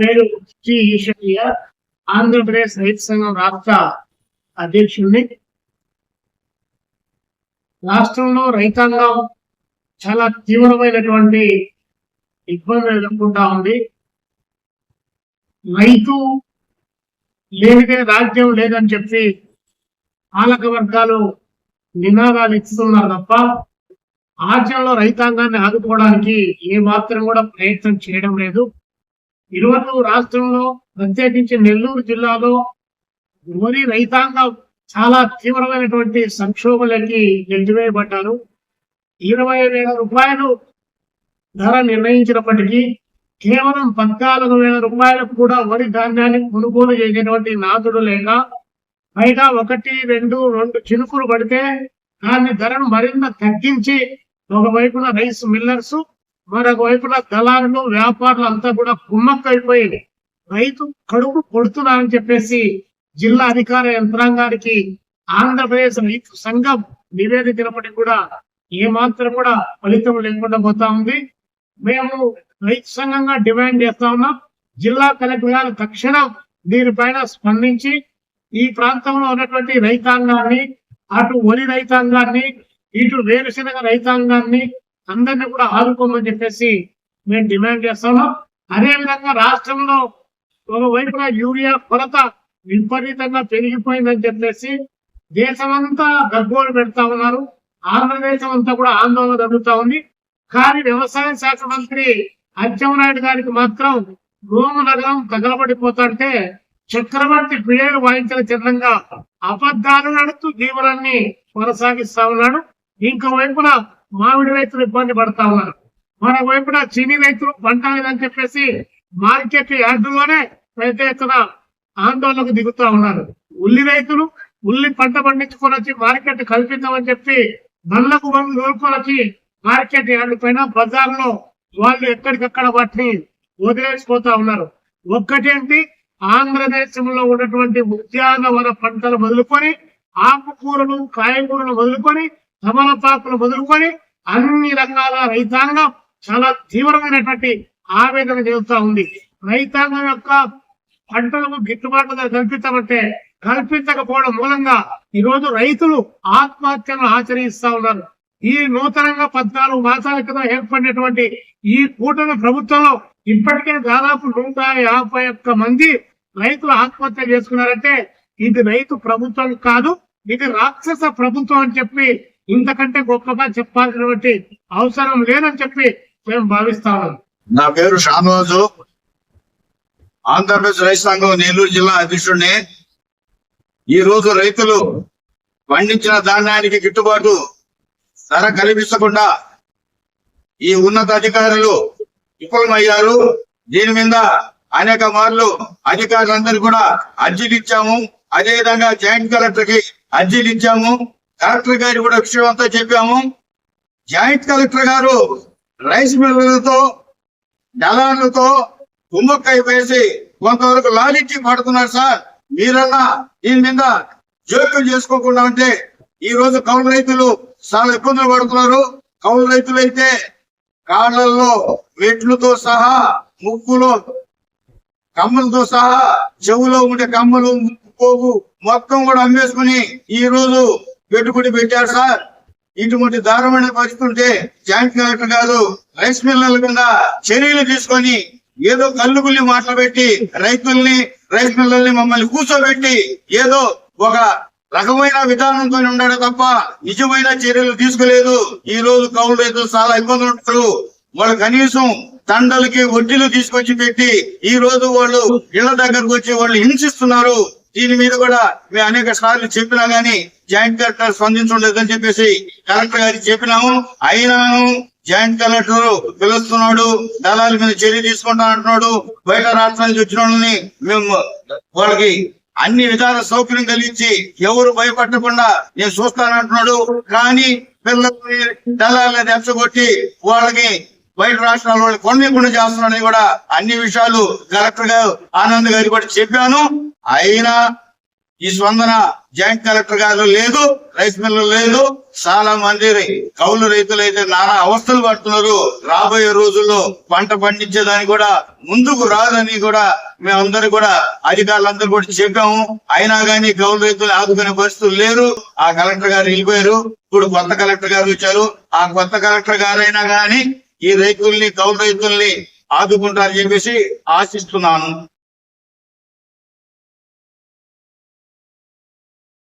పేరు శ్రీ ఈశ్వరయ్య ఆంధ్రప్రదేశ్ రైతు సంఘం రాష్ట్ర అధ్యక్షుడిని. రాష్ట్రంలో రైతాంగం చాలా తీవ్రమైనటువంటి ఇబ్బందులు ఎదుర్కొంటా ఉంది. రైతు లేనిదే రాజ్యం లేదని చెప్పి పాలక వర్గాలు నినాదాలు ఇస్తున్నారు తప్ప ఆచరణలో రైతాంగాన్ని ఆదుకోవడానికి ఏ మాత్రం కూడా ప్రయత్నం చేయడం లేదు. ఈరోజు రాష్ట్రంలో ప్రత్యేకించి నెల్లూరు జిల్లాలో వరి రైతాంగం చాలా తీవ్రమైనటువంటి సంక్షోభలకి నెట్టివేయబడ్డారు ఇరవై వేల రూపాయలు ధర నిర్ణయించినప్పటికీ కేవలం పద్నాలుగు వేల రూపాయలకు కూడా వరి ధాన్యాన్ని కొనుగోలు చేసేటువంటి నాదుడు లేక పైగా ఒకటి రెండు రెండు చినుకులు పడితే దాని ధరను మరింత తగ్గించి ఒకవైపున రైస్ మిల్లర్స్ మరొక వైపున దళారులు వ్యాపారులు అంతా కూడా కుమ్మక్కైపోయి రైతు కడుపు కొడుతున్నారని చెప్పేసి జిల్లా అధికార యంత్రాంగానికి ఆంధ్రప్రదేశ్ రైతు సంఘం నివేదించినప్పటికీ కూడా ఏమాత్రం కూడా ఫలితం లేకుండా పోతా ఉంది. మేము రైతు సంఘంగా డిమాండ్ చేస్తా ఉన్నాం. జిల్లా కలెక్టర్ గారు తక్షణం దీనిపైన స్పందించి ఈ ప్రాంతంలో ఉన్నటువంటి రైతాంగాన్ని అటు వరి రైతాంగాన్ని ఇటు వేరుశనగ రైతాంగాన్ని అందరినీ కూడా ఆదుకోమని చెప్పేసి మేము డిమాండ్ చేస్తున్నాం అదే విధంగా రాష్ట్రంలో ఒకవైపున యూరియా కొరత విపరీతంగా పెరిగిపోయిందని చెప్పేసి దేశమంతా గగ్గోలు పెడతా ఉన్నారు. ఆంధ్రదేశం అంతా కూడా ఆందోళన జరుగుతూ ఉంది. కానీ వ్యవసాయ శాఖ మంత్రి అచ్చెంనాయుడు గారికి మాత్రం రోము నగరం తగలబడిపోతుంటే చక్రవర్తి పిడేలు వాయించిన చిత్రంగా అబద్ధాలు నడుతూ జీవనాన్ని కొనసాగిస్తా ఉన్నాడు. ఇంకో వైపున మామిడి రైతులు ఇబ్బంది పడతా ఉన్నారు. మరోవైపున వైపున రైతులు పంట లేదని చెప్పేసి మార్కెట్ యార్డులోనే పెద్ద ఎత్తున ఆందోళనకు దిగుతా ఉన్నారు. ఉల్లి రైతులు ఉల్లి పంట పండించుకొని వచ్చి మార్కెట్ కల్పిద్దామని చెప్పి నల్లకు బండ్లు నూరుకొని వచ్చి మార్కెట్ యార్డు పైన బజార్లో వాళ్ళు ఎక్కడికక్కడ వాటిని వదిలేసిపోతా ఉన్నారు. ఒక్కటేంటి? ఆంధ్రదేశంలో ఉన్నటువంటి ఉద్యానవన పంటలు మొదలుకొని ఆకుకూరలు కాయగూరలు వదులుకొని తమలపాకులు వదులుకొని అన్ని రకాల రైతాంగం చాలా తీవ్రమైనటువంటి ఆవేదన చెందుతా ఉంది. రైతాంగం యొక్క పంటలకు గిట్టుబాటు ధర కల్పించమంటే కల్పించకపోవడం మూలంగా ఈ రోజు రైతులు ఆత్మహత్యను ఆచరిస్తా ఉన్నారు. ఈ నూతనంగా పద్నాలుగు మాసాల క్రితం ఏర్పడినటువంటి ఈ కూటమి ప్రభుత్వంలో ఇప్పటికే దాదాపు నూట యాభై ఒక్క మంది రైతులు ఆత్మహత్య చేసుకున్నారంటే ఇది రైతు ప్రభుత్వం కాదు ఇది రాక్షస ప్రభుత్వం అని చెప్పి ఇంతకంటే గొప్పగా చెప్పాల్సినటువంటి అవసరం లేదని చెప్పి మేము భావిస్తాము. నా పేరు షానవాజు ఆంధ్రప్రదేశ్ రైతు సంఘం నెల్లూరు జిల్లా అధ్యక్షుడిని. ఈ రోజు రైతులు పండించిన ధాన్యానికి గిట్టుబాటు ధర కల్పించకుండా ఈ ఉన్నత అధికారులు విఫలమయ్యారు. దీని మీద అనేక మార్లు అధికారులందరూ కూడా అర్జీలు ఇచ్చాము. అదే విధంగా జాయింట్ కలెక్టర్కి అర్జీలు ఇచ్చాము. కలెక్టర్ గారికి కూడా విషయం అంతా చెప్పాము. జాయింట్ కలెక్టర్ గారు రైస్ మిల్లర్లతో దళారులతో కుమ్మక్కై వేసి కొంతవరకు లాలిచ్చి పడుతున్నారు సార్. మీరన్నా దీని మీద జోక్యం చేసుకోకుండా ఉంటే ఈ రోజు కౌలు రైతులు చాలా ఇబ్బందులు పడుతున్నారు. కౌలు రైతులు అయితే కాళ్ళల్లో మెట్లతో సహా ముక్కులో కమ్మలతో సహా చెవులో ఉండే కమ్మలు పోగు మొత్తం కూడా అమ్మేసుకుని ఈ రోజు పెట్టుబడి పెట్టారు సార్. ఇటువంటి దారుణమైన పరిస్థితుంటే జాయింట్ కలెక్టర్ గారు రైస్ మిల్లర్ల కింద చర్యలు తీసుకొని ఏదో కళ్ళుగుల్లి మాటలు పెట్టి రైతుల్ని రైస్ మిల్లర్ని మమ్మల్ని కూర్చోబెట్టి ఏదో ఒక రకమైన విధానంతో ఉన్నాడు తప్ప నిజమైన చర్యలు తీసుకోలేదు. ఈ రోజు కౌలు రైతులు చాలా ఇబ్బందులు ఉంటారు. వాళ్ళు కనీసం తండలకి వడ్డీలు తీసుకొచ్చి పెట్టి ఈ రోజు వాళ్ళు ఇళ్ళ దగ్గరకు వచ్చి వాళ్ళు హింసిస్తున్నారు. దీని మీద కూడా మేము అనేక సార్లు చెప్పినా గానీ జాయింట్ కలెక్టర్ స్పందించలేదని చెప్పేసి కలెక్టర్ గారికి చెప్పినాము. అయినాను జాయింట్ కలెక్టర్ పిలుస్తున్నాడు దళాల మీద చర్య తీసుకుంటా అంటున్నాడు బయట రాష్ట్రాల నుంచి వచ్చిన వాళ్ళని మేము వాళ్ళకి అన్ని విధాల సౌకర్యం కలిగించి ఎవరు భయపడకుండా నేను చూస్తానంటున్నాడు. కానీ పిల్లల్ని దళాలని రెచ్చగొట్టి వాళ్ళకి బయట రాష్ట్రాల వాళ్ళు కొనకుండా చేస్తున్నారని కూడా అన్ని విషయాలు కలెక్టర్ గారు ఆనంద్ గారికి కూడా చెప్పాను. అయినా ఈ స్పందన జాయింట్ కలెక్టర్ గారు లేదు రైస్ మిల్లు లేదు. చాలా మంది కౌలు రైతులు అయితే నానా అవస్థలు పడుతున్నారు. రాబోయే రోజుల్లో పంట పండించేదానికి కూడా ముందుకు రాదని కూడా మేమందరూ కూడా అధికారులందరూ కూడా చెప్పాము. అయినా కానీ కౌలు రైతులు ఆదుకునే పరిస్థితులు లేరు. ఆ కలెక్టర్ గారు వెళ్ళిపోయారు. ఇప్పుడు కొత్త కలెక్టర్ గారు వచ్చారు. ఆ కొత్త కలెక్టర్ గారైనా కానీ ఈ రైతుల్ని కౌలు రైతుల్ని ఆదుకుంటారని చెప్పేసి ఆశిస్తున్నాను.